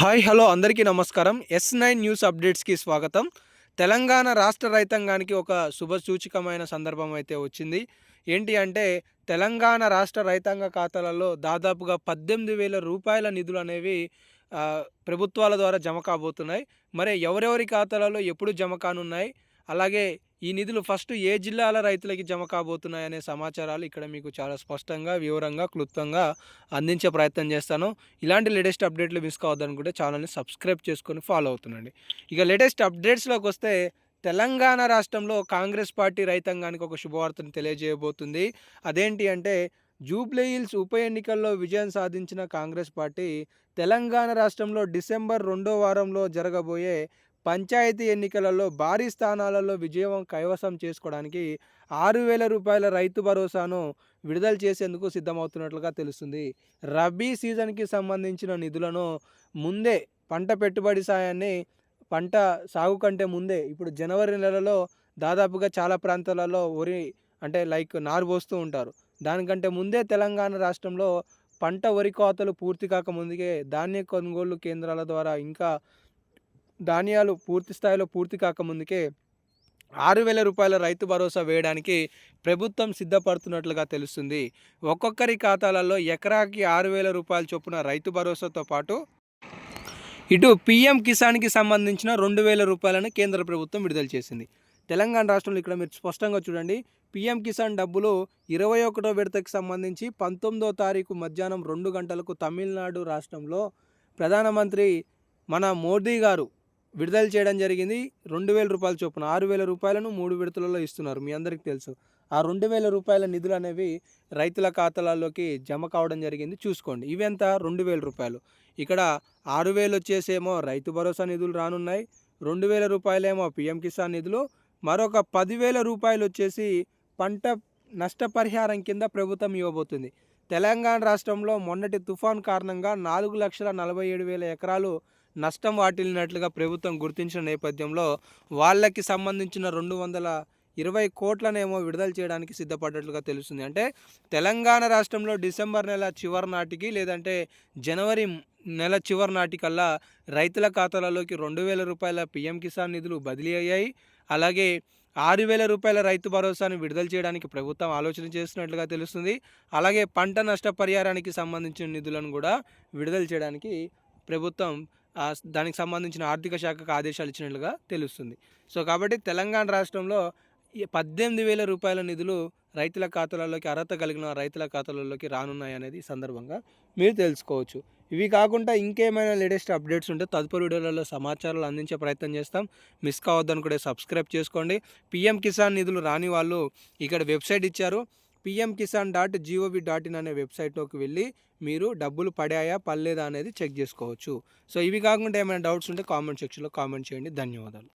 Hi hello అందరికీ నమస్కారం. Yes nine news అప్డేట్స్కి స్వాగతం. తెలంగాణ రాష్ట్ర రైతాంగానికి ఒక శుభ సూచకమైన సందర్భం అయితే వచ్చింది. ఏంటి అంటే తెలంగాణ రాష్ట్ర రైతాంగ ఖాతాలలో దాదాపుగా పద్దెనిమిది వేల రూపాయల నిధులు అనేవి ప్రభుత్వాల ద్వారా జమ కాబోతున్నాయి. మరి ఎవరెవరి ఖాతాలలో ఎప్పుడు జమ కానున్నాయి? అలాగే ఈ నిధులు ఫస్ట్ ఏ జిల్లాల రైతులకి జమ కాబోతున్నాయనే సమాచారాలు ఇక్కడ మీకు చాలా స్పష్టంగా వివరంగా క్లుప్తంగా అందించే ప్రయత్నం చేస్తాను. ఇలాంటి లేటెస్ట్ అప్డేట్లు మిస్ కావద్దనుకుంటే ఛానల్ని సబ్స్క్రైబ్ చేసుకొని ఫాలో అవుతుండండి. ఇక లేటెస్ట్ అప్డేట్స్లోకి వస్తే తెలంగాణ రాష్ట్రంలో కాంగ్రెస్ పార్టీ రైతాంగానికి ఒక శుభవార్తను తెలియజేయబోతుంది. అదేంటి అంటే జూబ్లీ హిల్స్ ఉప ఎన్నికల్లో విజయం సాధించిన కాంగ్రెస్ పార్టీ తెలంగాణ రాష్ట్రంలో డిసెంబర్ రెండో వారంలో జరగబోయే పంచాయతీ ఎన్నికలలో భారీ స్థానాలలో విజయం కైవసం చేసుకోవడానికి ఆరు వేల రూపాయల రైతు భరోసాను విడుదల చేసేందుకు సిద్ధమవుతున్నట్లుగా తెలుస్తుంది. రబీ సీజన్కి సంబంధించిన నిధులను ముందే పంట పెట్టుబడి సాయాన్ని పంట సాగు కంటే ముందే ఇప్పుడు జనవరి నెలలో దాదాపుగా చాలా ప్రాంతాలలో వరి అంటే లైక్ నారు పోస్తూ ఉంటారు. దానికంటే ముందే తెలంగాణ రాష్ట్రంలో పంట వరి కోతలు పూర్తి కాక ముందుకే ధాన్య కొనుగోలు కేంద్రాల ద్వారా ఇంకా ధాన్యాలు పూర్తి స్థాయిలో పూర్తి కాకముందుకే ఆరు వేల రూపాయల రైతు భరోసా వేయడానికి ప్రభుత్వం సిద్ధపడుతున్నట్లుగా తెలుస్తుంది. ఒక్కొక్కరి ఖాతాలలో ఎకరాకి ఆరు వేల రూపాయల చొప్పున రైతు భరోసాతో పాటు ఇటు పిఎం కిసాన్కి సంబంధించిన రెండు వేల రూపాయలను కేంద్ర ప్రభుత్వం విడుదల చేసింది. తెలంగాణ రాష్ట్రంలో ఇక్కడ మీరు స్పష్టంగా చూడండి. పిఎం కిసాన్ డబ్బులు ఇరవై ఒకటో విడతకి సంబంధించి పంతొమ్మిదో తారీఖు మధ్యాహ్నం రెండు గంటలకు తమిళనాడు రాష్ట్రంలో ప్రధానమంత్రి మన మోదీ గారు విడుదల చేయడం జరిగింది. రెండు వేల రూపాయల చొప్పున ఆరు వేల రూపాయలను మూడు విడతలలో ఇస్తున్నారు. మీ అందరికీ తెలుసు. ఆ రెండు వేల రూపాయల నిధులు అనేవి రైతుల ఖాతాలలోకి జమ కావడం జరిగింది. చూసుకోండి. ఇవెంత? రెండు వేల రూపాయలు. ఇక్కడ ఆరు వేలు వచ్చేసేమో రైతు భరోసా నిధులు రానున్నాయి. రెండు వేల రూపాయలేమో పిఎం కిసాన్ నిధులు. మరొక పదివేల రూపాయలు వచ్చేసి పంట నష్టపరిహారం కింద ప్రభుత్వం ఇవ్వబోతుంది. తెలంగాణ రాష్ట్రంలో మొన్నటి తుఫాన్ కారణంగా నాలుగు లక్షల నలభై ఏడు వేల ఎకరాలు నష్టం వాటిల్లినట్లుగా ప్రభుత్వం గుర్తించిన నేపథ్యంలో వాళ్ళకి సంబంధించిన రెండు వందల ఇరవై కోట్లనేమో విడుదల చేయడానికి సిద్ధపడ్డట్లుగా తెలుస్తుంది. అంటే తెలంగాణ రాష్ట్రంలో డిసెంబర్ నెల చివరి నాటికి లేదంటే జనవరి నెల చివరి నాటికల్లా రైతుల ఖాతాలలోకి రెండు వేల రూపాయల పిఎం కిసాన్ నిధులు బదిలీ అయ్యాయి. అలాగే ఆరు వేల రూపాయల రైతు భరోసాను విడుదల చేయడానికి ప్రభుత్వం ఆలోచన చేస్తున్నట్లుగా తెలుస్తుంది. అలాగే పంట నష్టపరిహారానికి సంబంధించిన నిధులను కూడా విడుదల చేయడానికి ప్రభుత్వం దానికి సంబంధించిన ఆర్థిక శాఖకు ఆదేశాలు ఇచ్చినట్లుగా తెలుస్తుంది. సో కాబట్టి తెలంగాణ రాష్ట్రంలో పద్దెనిమిది వేల రూపాయల నిధులు రైతుల ఖాతాలలోకి అర్హత కలిగిన రైతుల ఖాతాలలోకి రానున్నాయి అనేది సందర్భంగా మీరు తెలుసుకోవచ్చు. ఇవి కాకుండా ఇంకేమైనా లేటెస్ట్ అప్డేట్స్ ఉంటే తదుపరి వీడియోలలో సమాచారాలు అందించే ప్రయత్నం చేస్తాం. మిస్ కావద్దనుకుంటే సబ్స్క్రైబ్ చేసుకోండి. పిఎం కిసాన్ నిధులు రాని వాళ్ళు ఇక్కడ వెబ్సైట్ ఇచ్చారు. PM Kisan dot GOV dot in అనే వెబ్సైట్లోకి వెళ్ళి మీరు డబ్బులు పడాయా పడలేదా అనేది చెక్ చేసుకోవచ్చు. సో ఇవి కాకుండా ఏమైనా డౌట్స్ ఉంటే కామెంట్ సెక్షన్లో కామెంట్ చేయండి. ధన్యవాదాలు.